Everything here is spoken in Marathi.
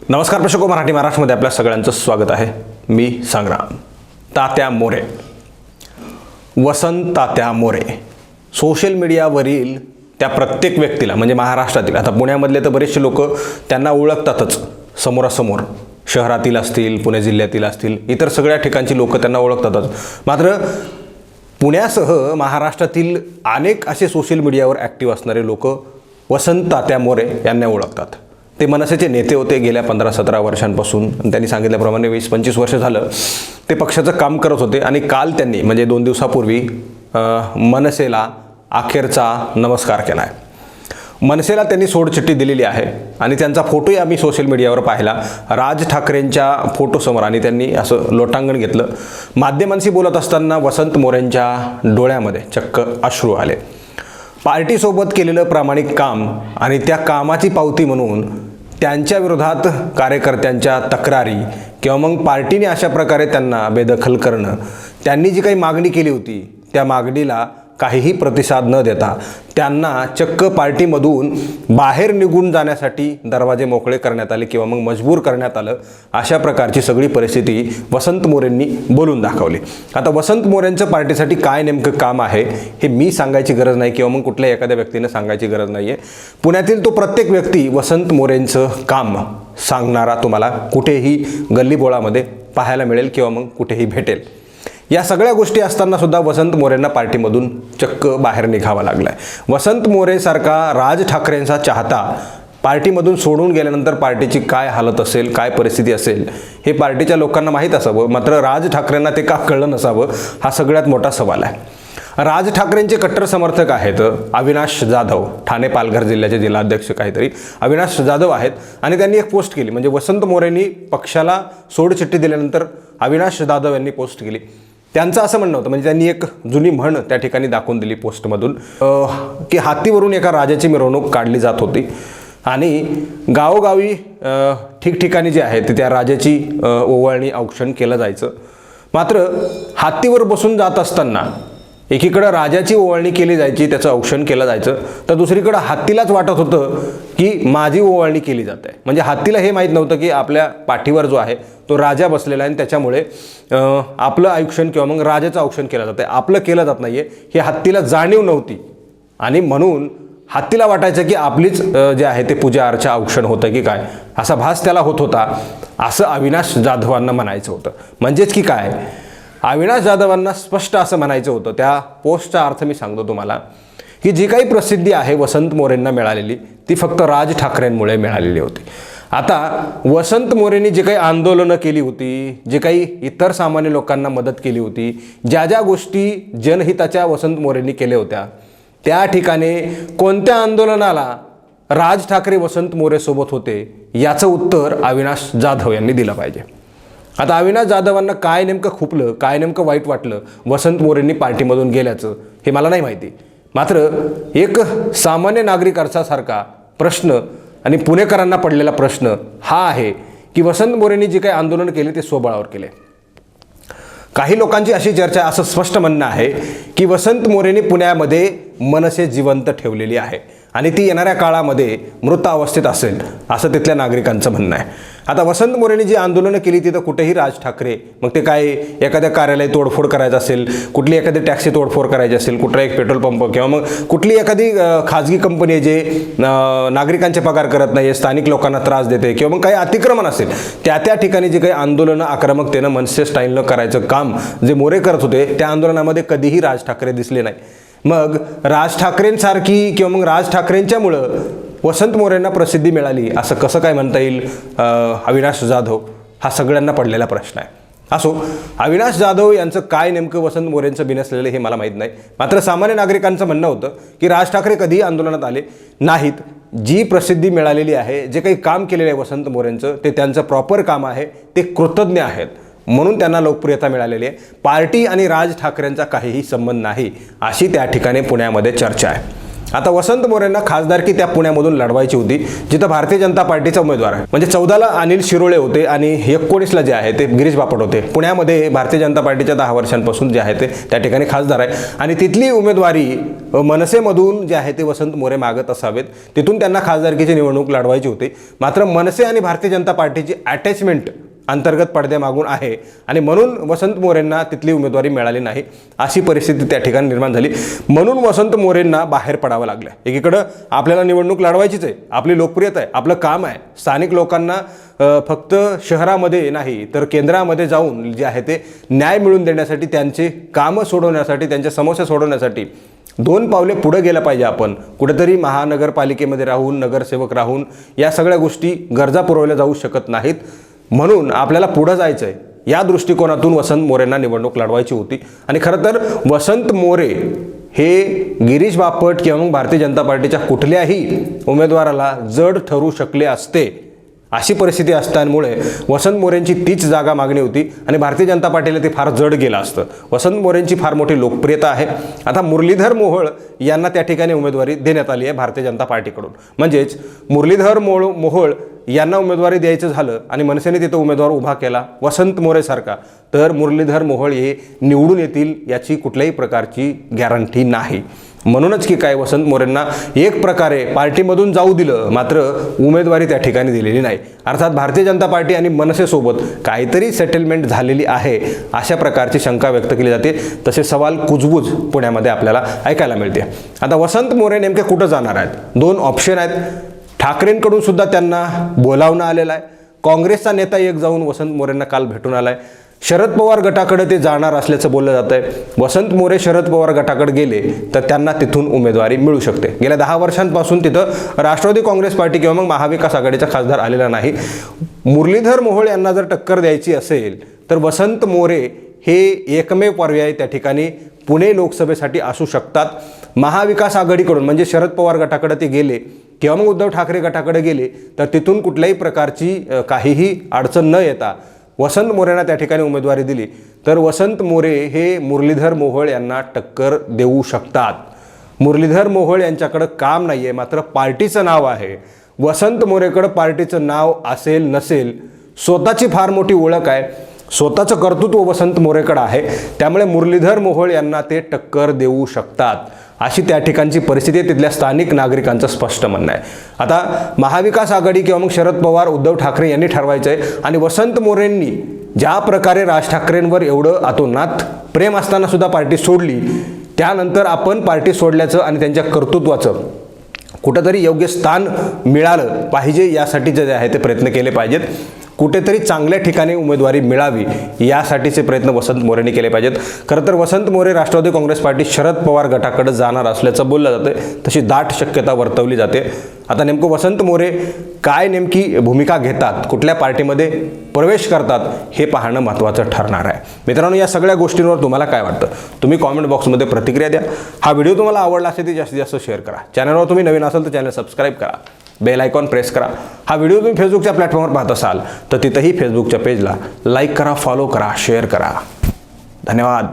नमस्कार प्रशको मराठी महाराष्ट्रमध्ये आपल्या सगळ्यांचं स्वागत आहे. मी संग्राम तात्या मोरे. वसंत तात्या मोरे. सोशल मीडियावरील त्या प्रत्येक व्यक्तीला म्हणजे महाराष्ट्रातील आता पुण्यामधले तर बरेचसे लोक त्यांना ओळखतातच. समोरासमोर शहरातील असतील पुणे जिल्ह्यातील असतील इतर सगळ्या ठिकाणची लोक त्यांना ओळखतातच. मात्र पुण्यासह महाराष्ट्रातील अनेक असे सोशल मीडियावर ॲक्टिव्ह असणारे लोक वसंत तात्या मोरे यांना ओळखतात. ते मनसेचे नेते होते गेल्या पंधरा सतरा वर्षांपासून. त्यांनी सांगितल्याप्रमाणे वीस पंचवीस वर्ष झालं. ते पक्षाचं काम करत होते आणि काल त्यांनी म्हणजे दोन दिवसापूर्वी मनसेला अखेरचा नमस्कार केला आहे. मनसेला त्यांनी सोडचिठ्ठी दिलेली आहे आणि त्यांचा फोटोही आम्ही सोशल मीडियावर पाहिला. राज ठाकरेंच्या फोटोसमोर आणि त्यांनी असं लोटांगण घेतलं. माध्यमांशी बोलत असताना वसंत मोरेंच्या डोळ्यामध्ये चक्क अश्रू आले. पार्टीसोबत केलेलं प्रामाणिक काम आणि त्या कामाची पावती म्हणून त्यांच्या विरोधात कार्यकर्त्यांच्या तक्रारी किंवा मग पार्टीने अशा प्रकारे त्यांना बेदखल करणं. त्यांनी जी काही मागणी केली होती त्या मागणीला काहीही प्रतिसाद न देता त्यांना चक्क पार्टीमधून बाहेर निघून जाण्यासाठी दरवाजे मोकळे करण्यात आले किंवा मग मजबूर करण्यात आलं अशा प्रकारची सगळी परिस्थिती वसंत मोरेंनी बोलून दाखवली. आता वसंत मोरेंचं पार्टीसाठी काय नेमकं काम आहे हे मी सांगायची गरज नाही किंवा मग कुठल्या एखाद्या व्यक्तीनं सांगायची गरज नाही आहे पुण्यातील तो प्रत्येक व्यक्ती वसंत मोरेंचं काम सांगणारा तुम्हाला कुठेही गल्लीबोळामध्ये पाहायला मिळेल किंवा मग कुठेही भेटेल. या सगळ्या गोष्टी असताना सुद्धा वसंत मोरेंना पार्टीमधून चक्क बाहेर निघावा लागलाय. वसंत मोरेसारखा राज ठाकरेंचा चाहता पार्टीमधून सोडून गेल्यानंतर पार्टीची काय हालत असेल काय परिस्थिती असेल हे पार्टीच्या लोकांना माहीत असावं. मात्र राज ठाकरेंना ते का कळलं नसावं हा सगळ्यात मोठा सवाल आहे. राज ठाकरेंचे कट्टर समर्थक आहेत अविनाश जाधव ठाणे पालघर जिल्ह्याचे जिल्हाध्यक्ष काहीतरी. अविनाश जाधव आहेत आणि त्यांनी एक पोस्ट केली. म्हणजे वसंत मोरेंनी पक्षाला सोडचिठ्ठी दिल्यानंतर अविनाश जाधव यांनी पोस्ट केली. त्यांचं असं म्हणणं होतं म्हणजे त्यांनी एक जुनी म्हण त्या ठिकाणी दाखवून दिली पोस्टमधून की हातीवरून एका राजाची मिरवणूक काढली जात होती. आणि गावोगावी ठिकठिकाणी जे आहे ते त्या राजाची ओवाळणी औक्षण केलं जायचं. मात्र हातीवर बसून जात असताना एकीकडं राजाची ओवाळणी केली जायची त्याचं औक्षण केलं जायचं तर दुसरीकडं हत्तीलाच वाटत होतं की माझी ओवाळणी केली जात आहे. म्हणजे हत्तीला हे माहीत नव्हतं की आपल्या पाठीवर जो आहे तो राजा बसलेला आहे आणि त्याच्यामुळे आपलं औक्षण किंवा मग राजाचं औक्षण केलं जातं आपलं केलं जात नाही आहे हे हत्तीला जाणीव नव्हती. आणि म्हणून हत्तीला वाटायचं की आपलीच जे आहे ते पूजा अर्चा औक्षण होतं की काय? असा भास त्याला होत होता असं अविनाश जाधवांना म्हणायचं होतं. म्हणजेच की काय? अविनाश जाधवांना स्पष्ट असं म्हणायचं होतं. त्या पोस्टचा अर्थ मी सांगतो तुम्हाला. की जी काही प्रसिद्धी आहे वसंत मोरेंना मिळालेली ती फक्त राज ठाकरेंमुळे मिळालेली होती. आता वसंत मोरेंनी जे काही आंदोलनं केली होती जे काही इतर सामान्य लोकांना मदत केली होती ज्या ज्या गोष्टी जनहिताच्या वसंत मोरेंनी केल्या होत्या त्या ठिकाणी कोणत्या आंदोलनाला राज ठाकरे वसंत मोरेसोबत होते याचं उत्तर अविनाश जाधव यांनी दिलं पाहिजे. आता अविनाश जाधवांना काय नेमकं खुपलं काय नेमकं वाईट वाटलं वसंत मोरेंनी पार्टीमधून गेल्याचं हे मला नाही माहिती. मात्र एक सामान्य नागरिक नागरिकांसारखा प्रश्न आणि पुणेकरांना पडलेला प्रश्न हा आहे की वसंत मोरेंनी जे काही आंदोलन केले ते स्वबळावर केले. काही लोकांची अशी चर्चा असं स्पष्ट म्हणणं आहे की वसंत मोरेंनी पुण्यामध्ये मनसे जिवंत ठेवलेली आहे. आणि ती येणाऱ्या काळामध्ये मृत अवस्थेत असेल असं तिथल्या नागरिकांचं म्हणणं आहे. आता वसंत मोरेंनी जी आंदोलनं केली तिथं कुठेही राज ठाकरे मग ते काय एखाद्या कार्यालय तोडफोड करायचं असेल कुठली एखादी टॅक्सी तोडफोड करायची असेल कुठला एक पेट्रोल पंप किंवा मग कुठली एखादी खाजगी कंपनी आहे जे नागरिकांचे पगार करत नाही स्थानिक लोकांना त्रास देते किंवा मग काही अतिक्रमण असेल त्या त्या ठिकाणी जे काही आंदोलनं आक्रमकतेनं मनसे स्टाईलनं करायचं काम जे मोरे करत होते त्या आंदोलनामध्ये कधीही राज ठाकरे दिसले नाही. मग राज ठाकरेंसारखी किंवा मग राज ठाकरेंच्यामुळं वसंत मोरेंना प्रसिद्धी मिळाली असं कसं काय म्हणता येईल? अविनाश जाधव हा सगळ्यांना पडलेला प्रश्न आहे. असो अविनाश जाधव यांचं काय नेमकं वसंत मोरेंचं बिनसलेलं हे मला माहीत नाही. मात्र सामान्य नागरिकांचं म्हणणं होतं की राज ठाकरे कधीही आंदोलनात आले नाहीत. जी प्रसिद्धी मिळालेली आहे जे काही काम केलेलं आहे वसंत मोरेंचं ते त्यांचं प्रॉपर काम आहे ते कृतज्ञ आहेत. म्हणून त्यांना लोकप्रियता मिळालेली आहे. पार्टी आणि राज ठाकरेंचा काहीही संबंध नाही अशी त्या ठिकाणी पुण्यामध्ये चर्चा आहे. आता वसंत मोरेंना खासदारकी त्या पुण्यामधून लढवायची होती जिथं भारतीय जनता पार्टीचा उमेदवार आहे. म्हणजे चौदाला अनिल शिरोळे होते आणि एकोणीसला जे आहे ते गिरीश बापट होते. पुण्यामध्ये भारतीय जनता पार्टीच्या दहा वर्षांपासून जे आहे ते त्या ठिकाणी खासदार आहे. आणि तिथली उमेदवारी मनसेमधून जे आहे ते वसंत मोरे मागत असावेत. तिथून त्यांना खासदारकीची निवडणूक लढवायची होती. मात्र मनसे आणि भारतीय जनता पार्टीची अटॅचमेंट अंतर्गत पडद्यामागून आहे. आणि म्हणून वसंत मोरेंना तिथली उमेदवारी मिळाली नाही. अशी परिस्थिती त्या ठिकाणी निर्माण झाली. म्हणून वसंत मोरेंना बाहेर पडावं लागलं. एकीकडं आपल्याला निवडणूक लढवायचीच आहे. आपली लोकप्रियता आहे. आपलं काम आहे. स्थानिक लोकांना फक्त शहरामध्ये नाही तर केंद्रामध्ये जाऊन जे आहे ते न्याय मिळवून देण्यासाठी त्यांचे कामं सोडवण्यासाठी त्यांच्या समस्या सोडवण्यासाठी दोन पावले पुढे गेलं पाहिजे आपण. कुठेतरी महानगरपालिकेमध्ये राहून नगरसेवक राहून या सगळ्या गोष्टी गरजा पुरवल्या जाऊ शकत नाहीत. म्हणून आपल्याला पुढं जायचं आहे या दृष्टिकोनातून वसंत मोरेंना निवडणूक लढवायची होती. आणि खरं तर वसंत मोरे हे गिरीश बापट किंवा मग भारतीय जनता पार्टीच्या कुठल्याही उमेदवाराला जड ठरू शकले असते अशी परिस्थिती असल्यामुळे वसंत मोरेंची तीच जागा मागणी होती. आणि भारतीय जनता पार्टीला ते फार जड गेलं असतं. वसंत मोरेंची फार मोठी लोकप्रियता आहे. आता मुरलीधर मोहोळ यांना त्या ठिकाणी उमेदवारी देण्यात आली आहे भारतीय जनता पार्टीकडून. म्हणजेच मुरलीधर मोळ मोहोळ यांना उमेदवारी द्यायचं झालं आणि मनसेने तिथं उमेदवार उभा केला वसंत मोरेसारखा तर मुरलीधर मोहोळ हे निवडून येतील याची कुठल्याही प्रकारची गॅरंटी नाही. म्हणूनच की काय वसंत मोरेंना एक प्रकारे पार्टीमधून जाऊ दिलं मात्र उमेदवारी त्या ठिकाणी दिलेली नाही. अर्थात भारतीय जनता पार्टी आणि मनसेसोबत काहीतरी सेटलमेंट झालेली आहे अशा प्रकारची शंका व्यक्त केली जाते. तसे सवाल कुजबूज पुण्यामध्ये आपल्याला ऐकायला मिळते. आता वसंत मोरे नेमके कुठं जाणार आहेत? दोन ऑप्शन आहेत. ठाकरेंकडून सुद्धा त्यांना बोलावणं आलेलं आहे. काँग्रेसचा नेता एक जाऊन वसंत मोरेंना काल भेटून आला आहे शरद पवार गटाकडे ते जाणार असल्याचं बोललं जात आहे वसंत मोरे शरद पवार गटाकडे गेले तर त्यांना तिथून उमेदवारी मिळू शकते. गेल्या दहा वर्षांपासून तिथं राष्ट्रवादी काँग्रेस पार्टी किंवा मग महाविकास आघाडीचा खासदार आलेला नाही. मुरलीधर मोहोळ यांना जर टक्कर द्यायची असेल तर वसंत मोरे हे एकमेव पर्याय त्या ठिकाणी पुणे लोकसभेसाठी असू शकतात. महाविकास आघाडीकडून म्हणजे शरद पवार गटाकडे ते गेले किंवा मग उद्धव ठाकरे गटाकडे गेले तर तिथून कुठल्याही प्रकारची काहीही अडचण न येता वसंत मोरेंना त्या ठिकाणी उमेदवारी दिली. तर वसंत मोरे हे मुरलीधर मोहोळ यांना टक्कर देऊ शकतात. मुरलीधर मोहोळ यांच्याकडं काम नाही आहे मात्र पार्टीचं नाव आहे. वसंत मोरेकडं पार्टीचं नाव असेल नसेल स्वतःची फार मोठी ओळख आहे. स्वतःचं कर्तृत्व वसंत मोरेकडं आहे. त्यामुळे मुरलीधर मोहोळ यांना ते टक्कर देऊ शकतात. अशी त्या ठिकाणची परिस्थिती आहे तिथल्या स्थानिक नागरिकांचं स्पष्ट म्हणणं आहे. आता महाविकास आघाडी किंवा मग शरद पवार उद्धव ठाकरे यांनी ठरवायचं आहे आणि वसंत मोरेंनी ज्या प्रकारे राज ठाकरेंवर एवढं अतोनात प्रेम असताना सुद्धा पार्टी सोडली त्यानंतर आपण पार्टी सोडल्याचं आणि त्यांच्या कर्तृत्वाचं कुठंतरी योग्य स्थान मिळालं पाहिजे यासाठी जे आहे ते प्रयत्न केले पाहिजेत. कुठेतरी चांगल्या ठिकाणी उमेदवारी मिळावी यासाठीचे प्रयत्न वसंत मोरेने केले पाहिजेत. खरं तर वसंत मोरे राष्ट्रवादी काँग्रेस पार्टी शरद पवार गटाकडे जाणार असल्याचं बोललं जातं तशी दाट शक्यता वर्तवली जाते. आता नेमकं वसंत मोरे काय नेमकी भूमिका घेतात कुठल्या पार्टीमध्ये प्रवेश करतात हे पाहणं महत्त्वाचं ठरणार आहे. मित्रांनो या सगळ्या गोष्टींवर तुम्हाला काय वाटतं? तुम्ही कॉमेंट बॉक्समध्ये प्रतिक्रिया द्या. हा व्हिडिओ तुम्हाला आवडला असेल ते जास्तीत जास्त शेअर करा. चॅनलवर तुम्ही नवीन असाल तर चॅनल सबस्क्राईब करा. बेल आयकॉन प्रेस करा. हा व्हिडिओ तुम्ही फेसबुकच्या प्लॅटफॉर्मवर पाहत असाल तर तिथंही फेसबुकच्या पेजला लाईक करा फॉलो करा शेअर करा. धन्यवाद.